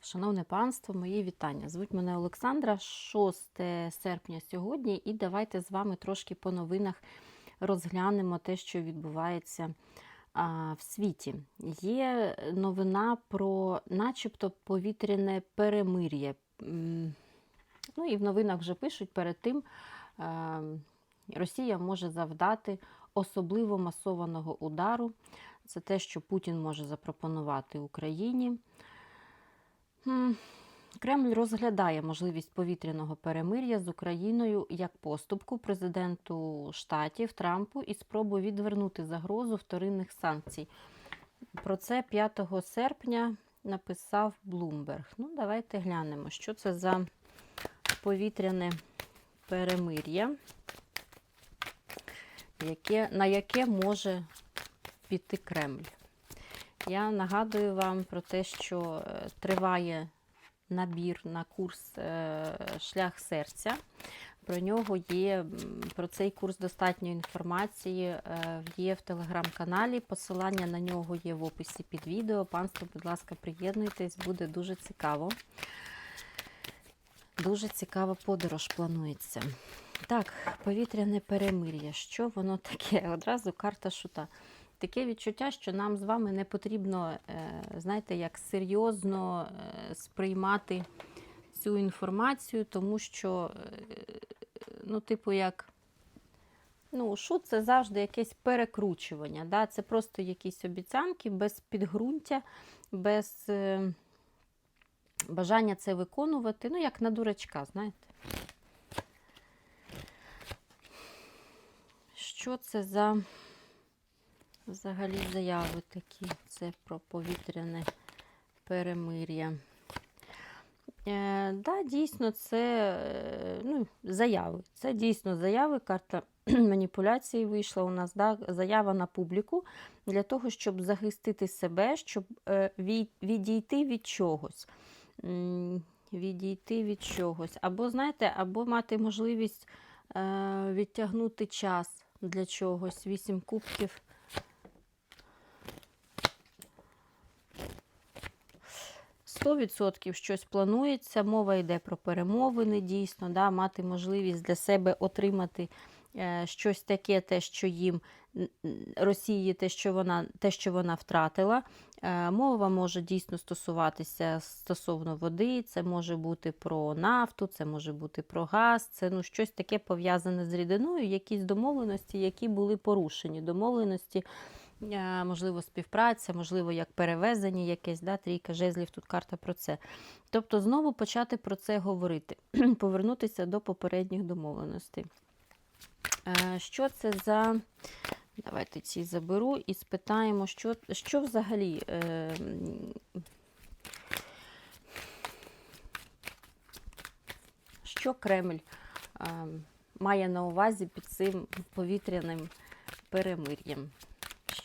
Шановне панство, мої вітання. Звуть мене Олександра, 6 серпня сьогодні, і давайте з вами трошки по новинах розглянемо те, що відбувається в світі. Є новина про начебто повітряне перемир'я. Ну і в новинах вже пишуть перед тим, Росія може завдати особливо масованого удару. Це те, що Путін може запропонувати Україні. Кремль розглядає можливість повітряного перемир'я з Україною як поступку президенту штатів Трампу і спробу відвернути загрозу вторинних санкцій. Про це 5 серпня написав Блумберг. Ну, давайте глянемо, що це за повітряне перемир'я, яке, на яке може піти Кремль. Я нагадую вам про те, що е, триває набір на курс е, Шлях серця. Про нього є, про цей курс достатньо інформації е, є в телеграм-каналі. Посилання на нього є в описі під відео. Панство, будь ласка, приєднуйтесь, буде дуже цікаво. Дуже цікава подорож планується. Так, повітряне перемир'я. Що воно таке? Одразу карта шута. Таке відчуття, що нам з вами не потрібно, е, знаєте, як серйозно е, сприймати цю інформацію, тому що, е, ну, типу, як. Ну, шут це завжди якесь перекручування. Да? Це просто якісь обіцянки без підґрунтя, без бажання це виконувати. Ну, як на дурачка, знаєте. Що це за взагалі заяви такі? Це про повітряне перемир'я. Е, да, дійсно, це е, ну, заяви. Це дійсно заяви. Карта маніпуляції вийшла у нас. Да, заява на публіку для того, щоб захистити себе, щоб е, від, відійти від чогось. Відійти від чогось. Або, знаєте, або мати можливість е, відтягнути час для чогось. Вісім кубків. Сто відсотків щось планується, мова йде про перемовини, дійсно, да, мати можливість для себе отримати е, щось таке, те, що їм Росії, те, що вона, те, що вона втратила. Е, мова може дійсно стосуватися стосовно води, це може бути про нафту, це може бути про газ, це ну, щось таке пов'язане з рідиною, якісь домовленості, які були порушені. Домовленості, можливо, співпраця, можливо, як перевезення якесь, да, трійка жезлів, тут карта про це. Тобто знову почати про це говорити, повернутися до попередніх домовленостей. Що це за. Давайте ці заберу і спитаємо, що, що взагалі. Е, що Кремль е, має на увазі під цим повітряним перемир'ям?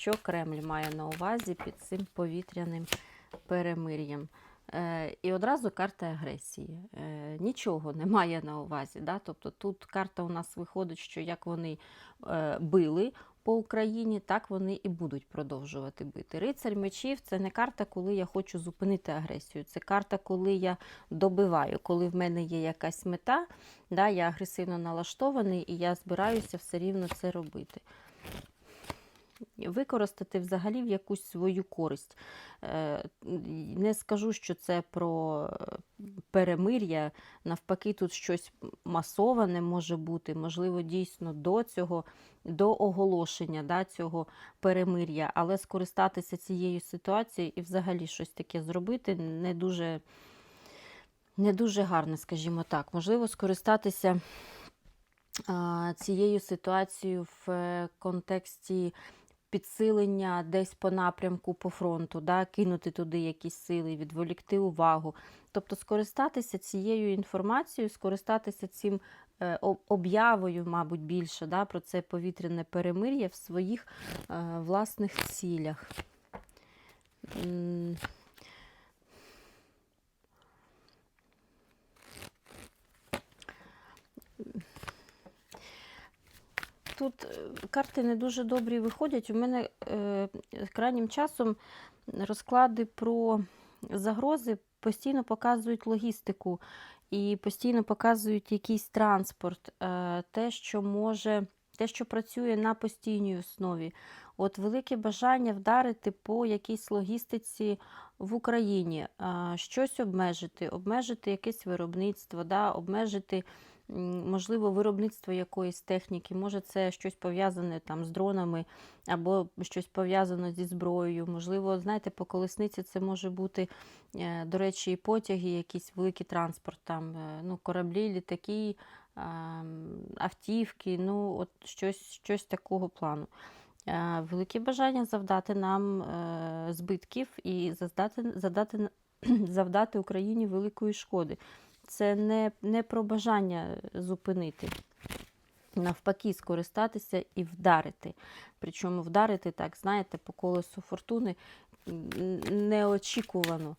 Що Кремль має на увазі під цим повітряним перемир'ям? Е, і одразу карта агресії. Е, нічого не має на увазі. Да? Тобто тут карта у нас виходить, що як вони е, били по Україні, так вони і будуть продовжувати бити. Рицарь мечів це не карта, коли я хочу зупинити агресію. Це карта, коли я добиваю, коли в мене є якась мета, да, я агресивно налаштований і я збираюся все рівно це робити. Використати взагалі в якусь свою користь. Е, Не скажу, що це про е, перемир'я. Навпаки, тут щось масоване може бути, можливо, дійсно до цього, до оголошення да, цього перемир'я, але скористатися цією ситуацією і взагалі щось таке зробити не дуже, не дуже гарно, скажімо так. Можливо, скористатися цією ситуацією в е, контексті підсилення десь по напрямку по фронту, да, кинути туди якісь сили, відволікти увагу. Тобто скористатися цією інформацією, скористатися цим е, об'явою, мабуть, більше да, про це повітряне перемир'я в своїх е, власних цілях. Тут е, карти не дуже добрі виходять. У мене е, крайнім часом розклади про загрози постійно показують логістику і постійно показують якийсь транспорт, е, те, що може, те, що працює на постійній основі. От велике бажання вдарити по якійсь логістиці в Україні, е, щось обмежити, обмежити якесь виробництво, да, обмежити, можливо, виробництво якоїсь техніки. Може, це щось пов'язане там з дронами або щось пов'язане зі зброєю. Можливо, знаєте, по колесниці це може бути, е, до речі, і потяги, якийсь великий транспорт, там, е, ну, кораблі, літаки, автівки, ну, от щось, щось такого плану. Е, Велике бажання завдати нам збитків і заздати, задати, на- завдати Україні великої шкоди. Це не, не про бажання зупинити, навпаки, скористатися і вдарити. Причому вдарити, так, знаєте, по колесу фортуни неочікувано.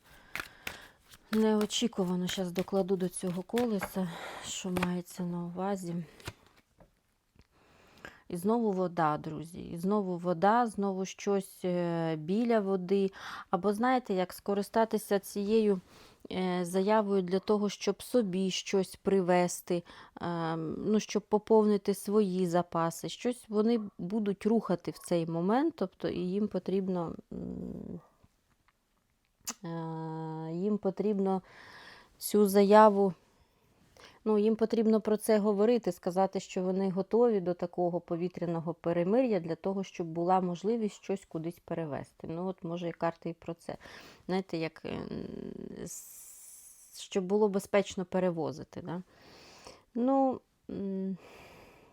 Неочікувано. Зараз докладу до цього колеса, що мається на увазі. І знову вода, друзі. І знову вода, знову щось е, біля води. Або знаєте, як скористатися цією заявою для того, щоб собі щось привезти, е, ну, щоб поповнити свої запаси. Щось вони будуть рухати в цей момент, тобто і їм потрібно. е, Їм потрібно цю заяву Ну, їм потрібно про це говорити, сказати, що вони готові до такого повітряного перемир'я для того, щоб була можливість щось кудись перевезти. Ну, от може і карти і про це. Знаєте, як е, щоб було безпечно перевозити. Да? Ну,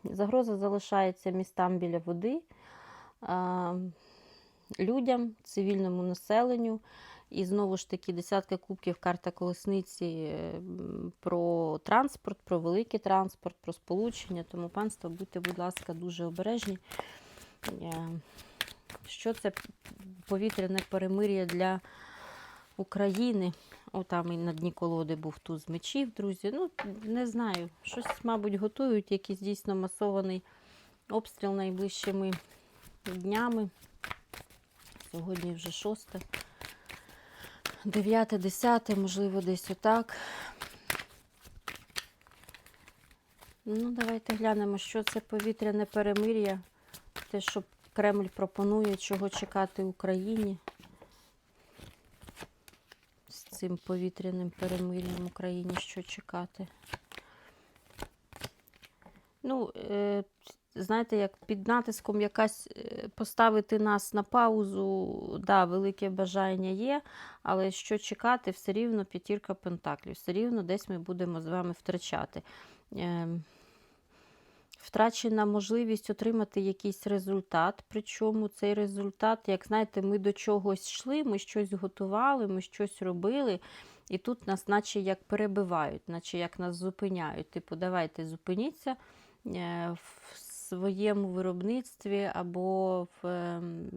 загроза залишається містам біля води, людям, цивільному населенню. І знову ж таки, десятка кубків, карта колесниці е, про транспорт, про великий транспорт, про сполучення. Тому, панство, будьте, будь ласка, дуже обережні. Е, Що це повітряне перемир'я для України? О, там і на дні колоди був туз мечів, друзі. Ну, не знаю, щось, мабуть, готують, якийсь дійсно масований обстріл найближчими днями. Сьогодні вже шосте. 9, 10, можливо, десь отак. Ну, давайте глянемо, що це повітряне перемир'я. Те, що Кремль пропонує, чого чекати Україні з цим повітряним перемир'ям Україні, що чекати. Ну, е, знаєте, як під натиском якась е, поставити нас на паузу, да, велике бажання є, але що чекати, все рівно п'ятірка пентаклів, все рівно десь ми будемо з вами втрачати. Втрачена можливість отримати якийсь результат. Причому цей результат, як знаєте, ми до чогось йшли, ми щось готували, ми щось робили, і тут нас, наче як перебивають, наче як нас зупиняють. Типу, давайте зупиніться е, своєму виробництві або в ем,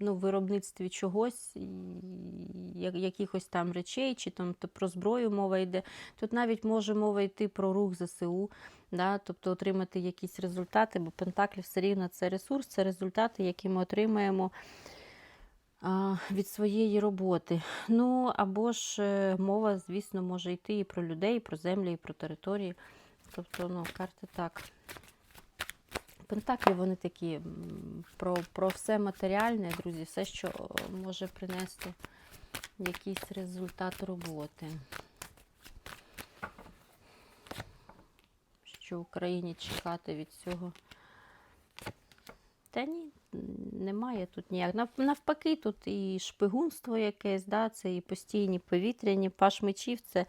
ну, виробництві чогось, якихось там речей, чи там то про зброю мова йде. Тут навіть може мова йти про рух ЗСУ, да? тобто отримати якісь результати, бо Пентаклі все рівно це ресурс, це результати, які ми отримаємо від своєї роботи. Ну, або ж е, мова, звісно, може йти і про людей, і про землі, і про території. Тобто, ну, карти так. Пентаклі вони такі про, про все матеріальне, друзі, все, що е, може принести якийсь результат роботи. Що Україні чекати від цього? Та ні, немає тут ніяк. Нав- Навпаки, тут і шпигунство якесь, да, це і постійні повітряні паш мечів, це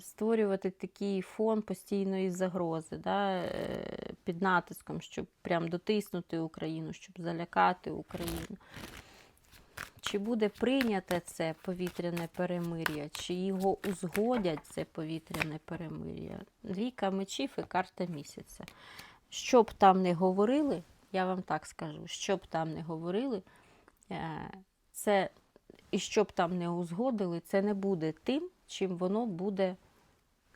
створювати такий фон постійної загрози да, е, під натиском, щоб прям дотиснути Україну, щоб залякати Україну. Чи буде прийняте це повітряне перемир'я, чи його узгодять це повітряне перемир'я? Двійка мечів і карта місяця. Що б там не говорили, я вам так скажу, що б там не говорили, е, це і що б там не узгодили, це не буде тим, чим воно буде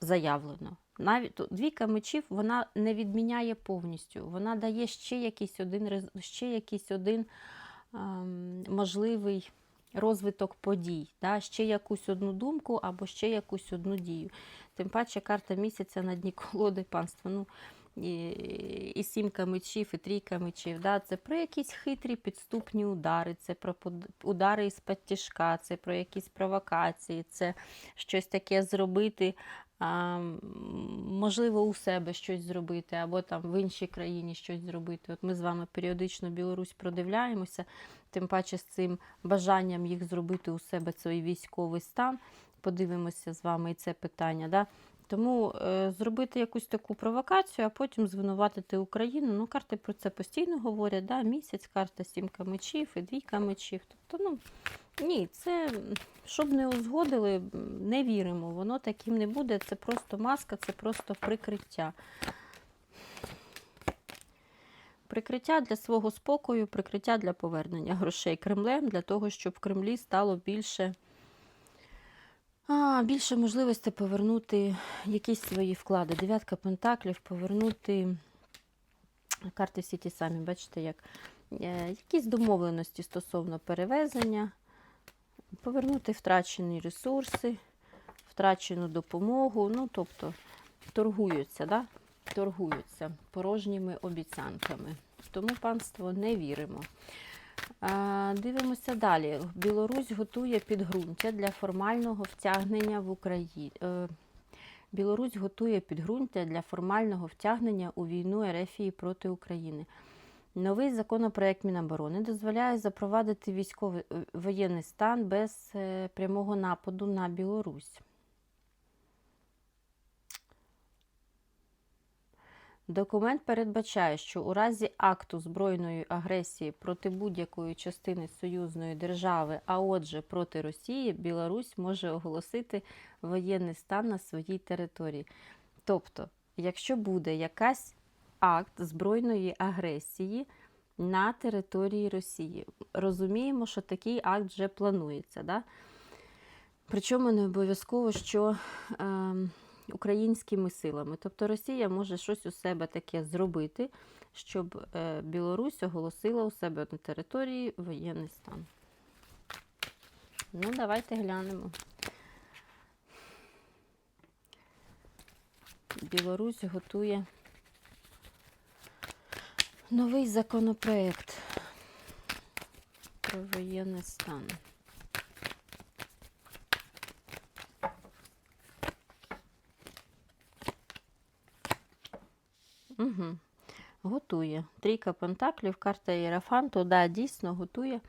заявлено. Навіть двійка мечів вона не відміняє повністю. Вона дає ще якийсь один ще якийсь один ем, можливий розвиток подій, да? ще якусь одну думку або ще якусь одну дію. Тим паче карта місяця на дні колоди панства. Ну, і, і сімка мечів, і трійка мечів. Да? Це про якісь хитрі підступні удари, це про удари із тяжка, це про якісь провокації, це щось таке зробити. А, можливо, у себе щось зробити, або там в іншій країні щось зробити. От ми з вами періодично Білорусь продивляємося, тим паче з цим бажанням їх зробити у себе цей військовий стан. Подивимося з вами і це питання. Да? Тому е, зробити якусь таку провокацію, а потім звинуватити Україну. Ну, карти про це постійно говорять. Да? Місяць, карта сімка мечів і двійка мечів. Тобто, ну, ні, це щоб не узгодили, не віримо. Воно таким не буде. Це просто маска, це просто прикриття. Прикриття для свого спокою, прикриття для повернення грошей Кремлем, для того, щоб в Кремлі стало більше. А, більше можливостей повернути якісь свої вклади. Дев'ятка пентаклів, повернути карти всі ті самі, бачите, як е, якісь домовленості стосовно перевезення, повернути втрачені ресурси, втрачену допомогу. Ну, тобто торгуються, да? торгуються порожніми обіцянками. Тому панство не віримо. Дивимося далі. Білорусь готує підґрунтя для формального втягнення в Україну. Білорусь готує підґрунтя для формального втягнення у війну Ерефії проти України. Новий законопроект Міноборони дозволяє запровадити військовий е, воєнний стан без е, прямого нападу на Білорусь. Документ передбачає, що у разі акту збройної агресії проти будь-якої частини союзної держави, а отже проти Росії, Білорусь може оголосити воєнний стан на своїй території. Тобто, якщо буде якась акт збройної агресії на території Росії, розуміємо, що такий акт вже планується. Да? Причому не обов'язково, що. Е, українськими силами. Тобто Росія може щось у себе таке зробити, щоб е, Білорусь оголосила у себе на території воєнний стан. Ну, давайте глянемо. Білорусь готує новий законопроект про воєнний стан. Угу. Готує. Трійка пентаклів, карта Єрафанту, да, дійсно готує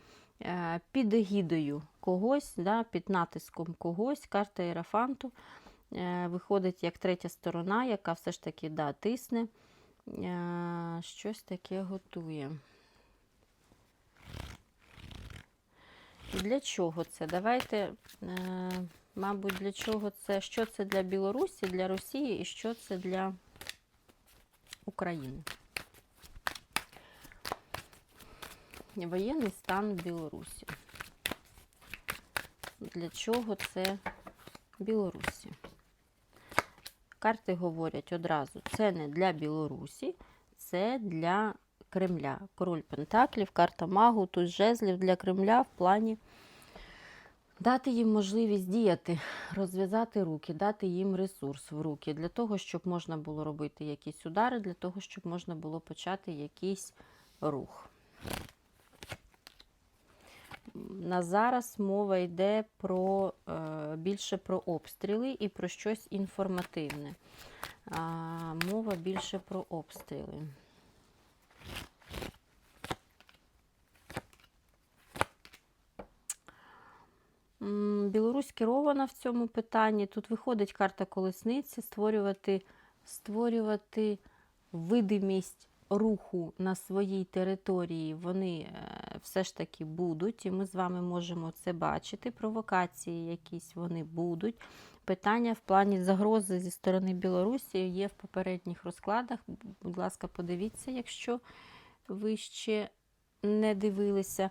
е, під егідою когось, да, під натиском когось. Карта Єрафанту е, виходить як третя сторона, яка все ж таки да, тисне. Е, щось таке готує. Для чого це? Давайте, мабуть, для чого це? Що це для Білорусі, для Росії і що це для України. Воєнний стан в Білорусі. Для чого це Білорусі? Карти говорять одразу, це не для Білорусі, це для Кремля. Король Пентаклів, карта Магу, тут жезлів для Кремля в плані дати їм можливість діяти, розв'язати руки, дати їм ресурс в руки для того, щоб можна було робити якісь удари, для того, щоб можна було почати якийсь рух. На зараз мова йде про е, більше про обстріли і про щось інформативне. Мова більше про обстріли. Білорусь керована в цьому питанні. Тут виходить карта колесниці, створювати, створювати видимість руху на своїй території. Вони е, все ж таки будуть, і ми з вами можемо це бачити. Провокації якісь вони будуть. Питання в плані загрози зі сторони Білорусі є в попередніх розкладах. Будь ласка, подивіться, якщо ви ще не дивилися.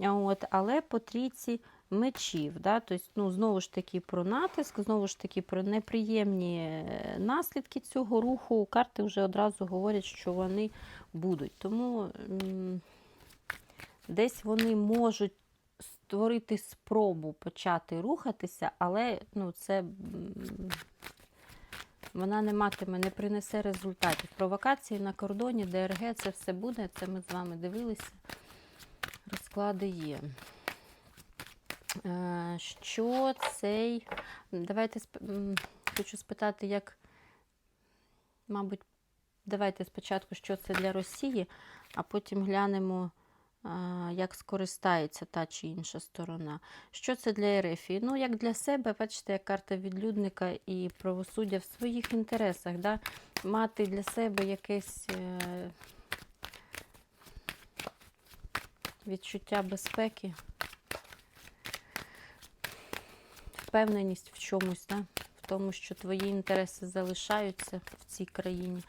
От, але по трійці мечів. Да? Тобто, ну, знову ж таки, про натиск, знову ж таки, про неприємні е, наслідки цього руху. Карти вже одразу говорять, що вони будуть. Тому десь вони можуть створити спробу почати рухатися, але ну, це вона не матиме, не принесе результатів. Провокації на кордоні, ДРГ, це все буде. Це ми з вами дивилися. Розклади є. Е, Що цей. Давайте хочу спитати, як, мабуть, давайте спочатку, що це для Росії, а потім глянемо, як скористається та чи інша сторона. Що це для Ерефії? Ну, як для себе, бачите, як карта відлюдника і правосуддя в своїх інтересах, да? мати для себе якесь е, відчуття безпеки, впевненість в чомусь, да? в тому, що твої інтереси залишаються в цій країні.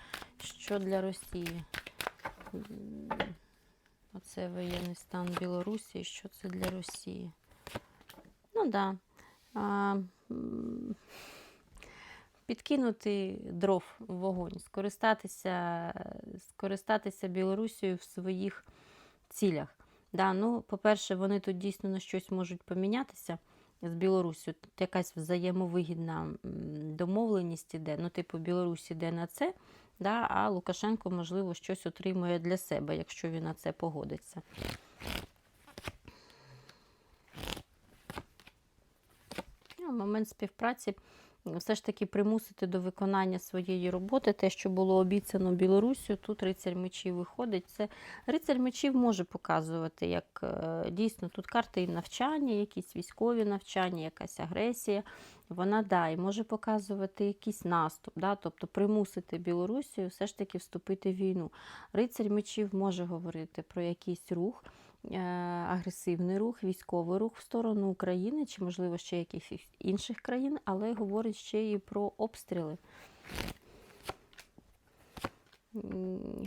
Що для Росії? Оце воєнний стан Білорусі. Що це для Росії? Ну так. Да. Підкинути дров в вогонь, скористатися, скористатися Білорусією в своїх цілях. Да, ну, по-перше, вони тут дійсно на щось можуть помінятися з Білоруссю. Тут якась взаємовигідна домовленість іде. Ну, типу, Білорусь іде на це, да, а Лукашенко, можливо, щось отримує для себе, якщо він на це погодиться. Ну, момент співпраці все ж таки примусити до виконання своєї роботи, те, що було обіцяно Білорусію, тут рицарь мечів виходить. Це рицарь мечів може показувати, як е, дійсно тут карти і навчання, якісь військові навчання, якась агресія. Вона да, і може показувати якийсь наступ, да, тобто примусити Білорусію все ж таки вступити в війну. Рицарь мечів може говорити про якийсь рух. Е, Агресивний рух, військовий рух в сторону України, чи, можливо, ще якихось інших країн, але говорить ще і про обстріли.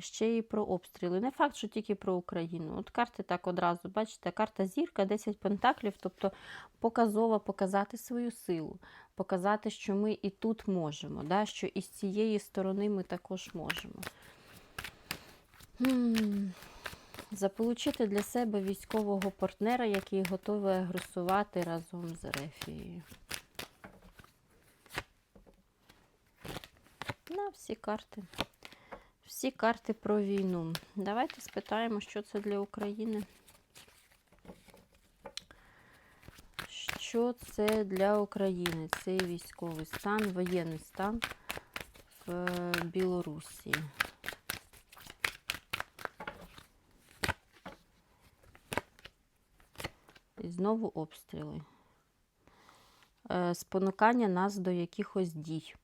Ще і про обстріли. Не факт, що тільки про Україну. От карти так одразу, бачите, карта зірка, 10 пентаклів, тобто показово показати свою силу, показати, що ми і тут можемо, да, що і з цієї сторони ми також можемо. Заполучити для себе військового партнера, який готовий агресувати разом з Рефією. На всі карти. Всі карти про війну. Давайте спитаємо, що це для України. Що це для України? Цей військовий стан, воєнний стан в Білорусі. Знову обстріли. Е, Спонукання нас до якихось дій.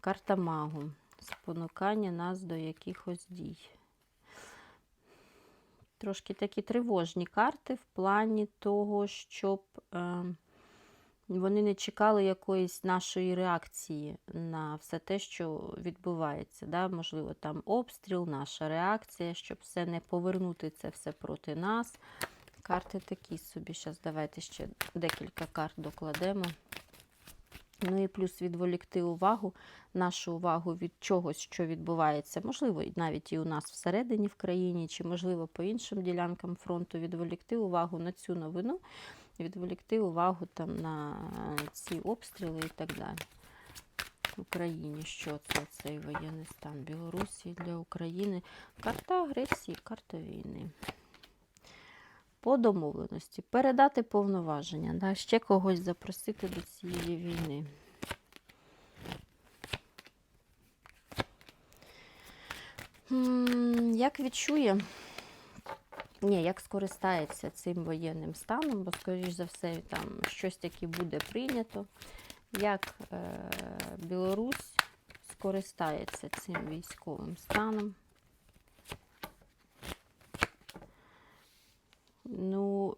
Карта магу. Спонукання нас до якихось дій. Трошки такі тривожні карти в плані того, щоб е, вони не чекали якоїсь нашої реакції на все те, що відбувається. Да? Можливо, там обстріл, наша реакція, щоб все не повернути це все проти нас. Карти такі собі. Зараз давайте ще декілька карт докладемо. Ну і плюс відволікти увагу, нашу увагу від чогось, що відбувається, можливо, навіть і у нас всередині в країні, чи, можливо, по іншим ділянкам фронту, відволікти увагу на цю новину, відволікти увагу там на ці обстріли і так далі. В Україні що це цей воєнний стан Білорусі для України. Карта агресії, карта війни. По домовленості. Передати повноваження, да, ще когось запросити до цієї війни. Як відчує? Ні, як скористається цим воєнним станом, бо, скоріш за все, там щось таке буде прийнято. Як е, Білорусь скористається цим військовим станом? Ну,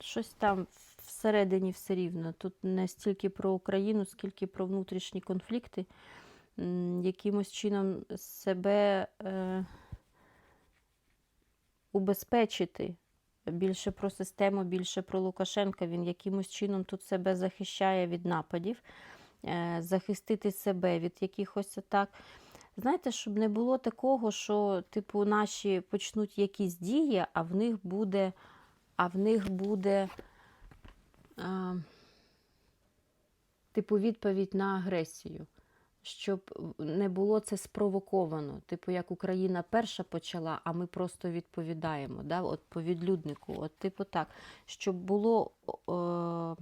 щось там всередині все рівно. Тут не стільки про Україну, скільки про внутрішні конфлікти. Якимось чином себе е, убезпечити. Більше про систему, більше про Лукашенка. Він якимось чином тут себе захищає від нападів, е, захистити себе від якихось атак. Знаєте, щоб не було такого, що, типу, наші почнуть якісь дії, а в них буде, а в них буде, а, типу, відповідь на агресію. Щоб не було це спровоковано. Типу, як Україна перша почала, а ми просто відповідаємо. Да? От по відлюднику. От, типу, так, щоб було е,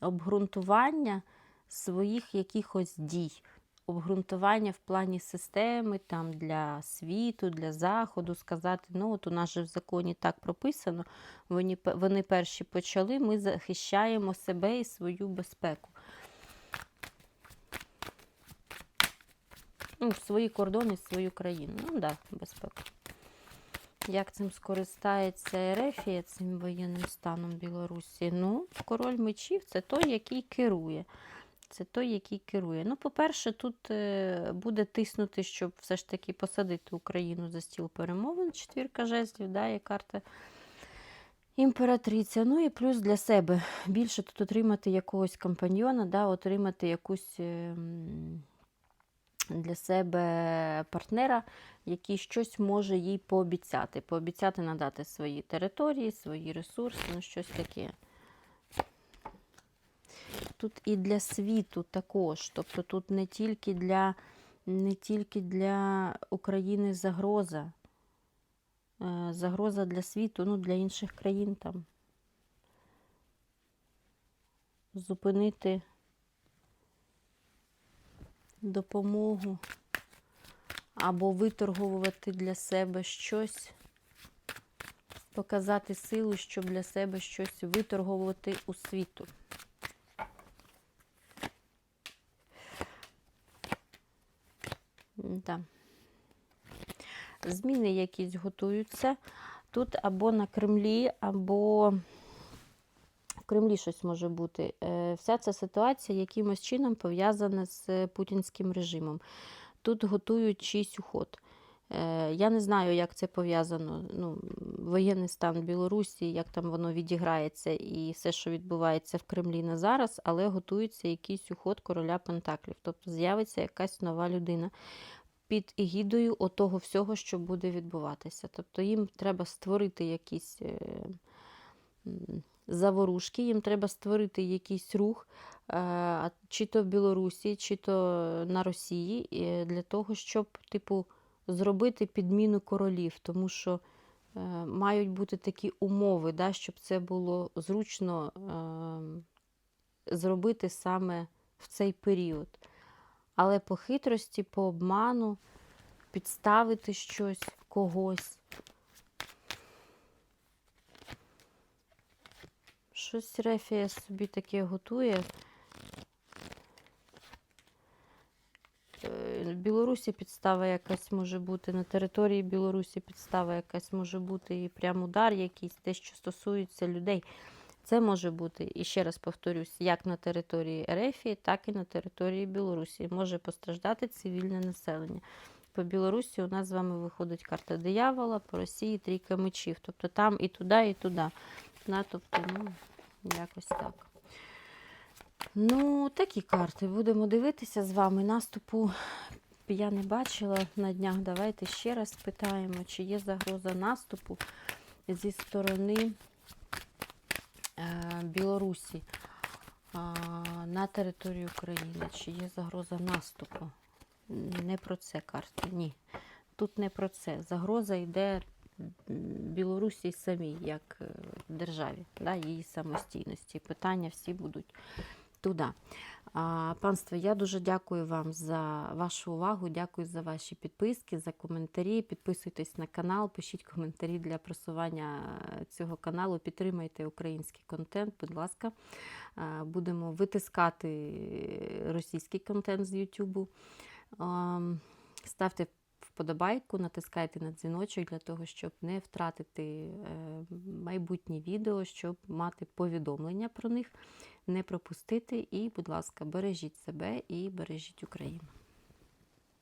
обґрунтування своїх якихось дій обґрунтування в плані системи там, для світу, для заходу, сказати, ну от у нас же в законі так прописано, вони, вони перші почали, ми захищаємо себе і свою безпеку. Ну, свої кордони, свою країну. Ну так, да, безпеку. Як цим скористається Ерефія, цим воєнним станом Білорусі? Ну, король мечів це той, який керує. Це той, який керує. Ну, по-перше, тут е, буде тиснути, щоб все ж таки посадити Україну за стіл перемовин. Четвірка жезлів, да, є карта імператриця. Ну і плюс для себе. Більше тут отримати якогось компаньйона, да, отримати якусь е, для себе партнера, який щось може їй пообіцяти. Пообіцяти надати свої території, свої ресурси, ну щось таке. Тут і для світу також. Тобто тут не тільки для, не тільки для України загроза. Е, Загроза для світу, ну, для інших країн там. Зупинити допомогу або виторгувати для себе щось, показати силу, щоб для себе щось виторгувати у світу. Да. Зміни якісь готуються. Тут або на Кремлі, або в Кремлі щось може бути. Е, Вся ця ситуація якимось чином пов'язана з путінським режимом. Тут готують чийсь уход. Е, Я не знаю, як це пов'язано. Ну, воєнний стан Білорусі, як там воно відіграється, і все, що відбувається в Кремлі на зараз, але готується якийсь уход короля Пентаклів. Тобто з'явиться якась нова людина під егідою отого всього, що буде відбуватися. Тобто їм треба створити якісь е, заворушки, їм треба створити якийсь рух, е, чи то в Білорусі, чи то на Росії, е, для того, щоб, типу, зробити підміну королів, тому що мають бути такі умови, да, щоб це було зручно е, зробити саме в цей період. Але по хитрості, по обману, підставити щось когось. Щось Рефія собі таке готує. Е, В Білорусі підстава якась може бути, на території Білорусі підстава якась може бути, і прям удар якийсь, те, що стосується людей. Це може бути, і ще раз повторюсь, як на території Ерефії, так і на території Білорусі. Може постраждати цивільне населення. По Білорусі у нас з вами виходить карта диявола, по Росії трійка мечів. Тобто там і туди, і туди. Да, тобто, ну, якось так. Ну, такі карти. Будемо дивитися з вами. Наступу я не бачила на днях. Давайте ще раз спитаємо, чи є загроза наступу зі сторони Білорусі на територію України. Чи є загроза наступу? Не про це карта, ні. Тут не про це. Загроза йде Білорусі самій, як е, державі, да, її самостійності. Питання всі будуть туди. Панство, я дуже дякую вам за вашу увагу, дякую за ваші підписки, за коментарі. Підписуйтесь на канал, пишіть коментарі для просування е, цього каналу. Підтримайте український контент, будь ласка. Будемо витискати російський контент з Ютубу. Ставте вподобайку, натискайте на дзвіночок для того, щоб не втратити е, майбутні відео, щоб мати повідомлення про них, не пропустити. І, будь ласка, бережіть себе і бережіть Україну.